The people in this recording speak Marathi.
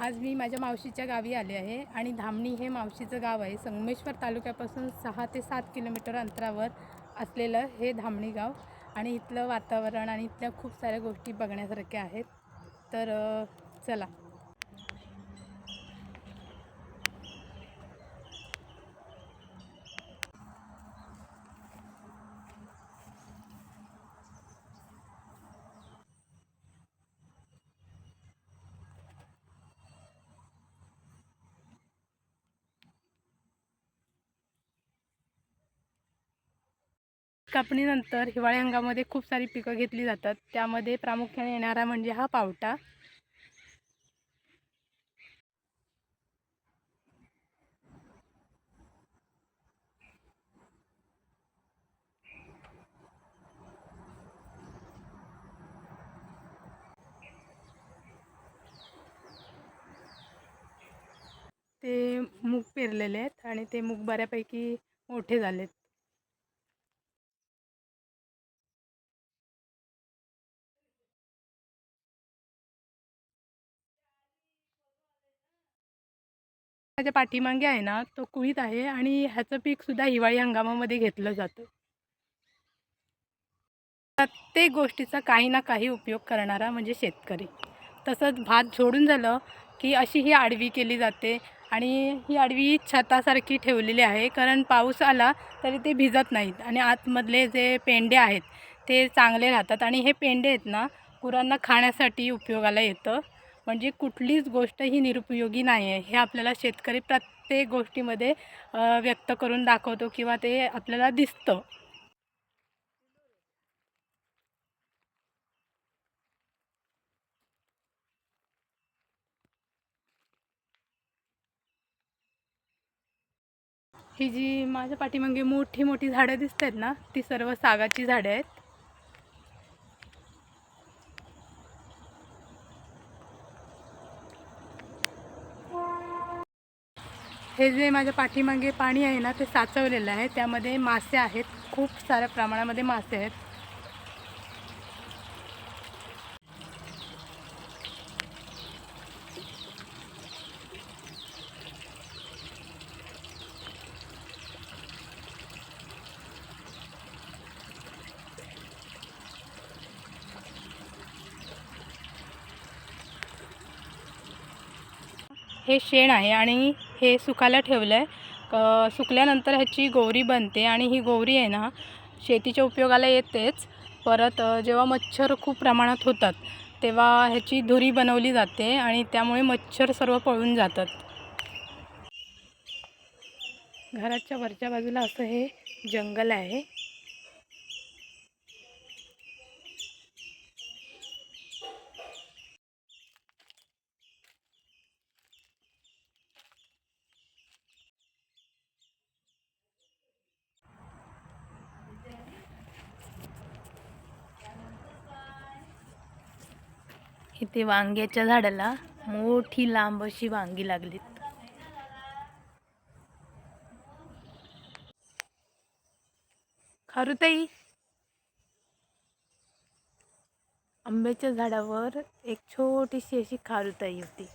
आज मी माझ्या मावशीच्या गावी आले आहे आणि धामणी हे मावशीचं गाव आहे. संगमेश्वर तालुक्यापासून सहा ते सात किलोमीटर अंतरावर असलेलं हे धामणी गाव. आणि इथलं वातावरण आणि इथल्या खूप साऱ्या गोष्टी बघण्यासारख्या आहेत. तर चला. कापणीनंतर हिवाळी हंगामामध्ये खूप सारी पिकं घेतली जातात. त्यामध्ये प्रामुख्याने येणारा म्हणजे हा पावटा. ते मूग पेरलेले आहेत आणि ते मूग बऱ्यापैकी मोठे झालेत. माझ्या पाठीमागे आहे ना तो कुळीत आहे आणि ह्याचं पीकसुद्धा हिवाळी हंगामामध्ये घेतलं जातं. प्रत्येक गोष्टीचा काही ना काही उपयोग करणारा म्हणजे शेतकरी. तसंच भात झोडून झालं की अशी ही आडवी केली जाते आणि ही आडवी छतासारखी ठेवलेली आहे. कारण पाऊस आला तरी ते भिजत नाहीत आणि आतमधले जे पेंडे आहेत ते चांगले राहतात आणि हे पेंडे आहेत ना गुरांना खाण्यासाठी उपयोगाला येतं. म्हणजे कुठलीच गोष्ट ही निरुपयोगी नाही आहे हे आपल्याला शेतकरी प्रत्येक गोष्टीमध्ये व्यक्त करून दाखवतो किंवा ते आपल्याला दिसतं. ही जी माझ्या पाठीमागे मोठी मोठी झाडं दिसत आहेत ना ती सर्व सागाची झाडं आहेत. हे जे माझ्या पाठीमागे पाणी आहे ना ते साचवलेलं आहे. त्यामध्ये मासे आहेत. खूप साऱ्या प्रमाणामध्ये मासे आहेत. हे शेण आहे आणि हे सुकायला ठेवलं आहे सुकल्यानंतर ह्याची गोवरी बनते आणि ही गोवरी आहे ना शेतीच्या उपयोगाला येतेच. परत जेव्हा मच्छर खूप प्रमाणात होतात तेव्हा ह्याची धुरी बनवली जाते आणि त्यामुळे मच्छर सर्व पळून जातात. घराच्या वरच्या बाजूला असं हे जंगल आहे. इथे वांग्याच्या झाडाला मोठी लांब अशी वांगी लागलीत. खारुताई आंब्याच्या झाडावर एक छोटीशी अशी खारुताई होती.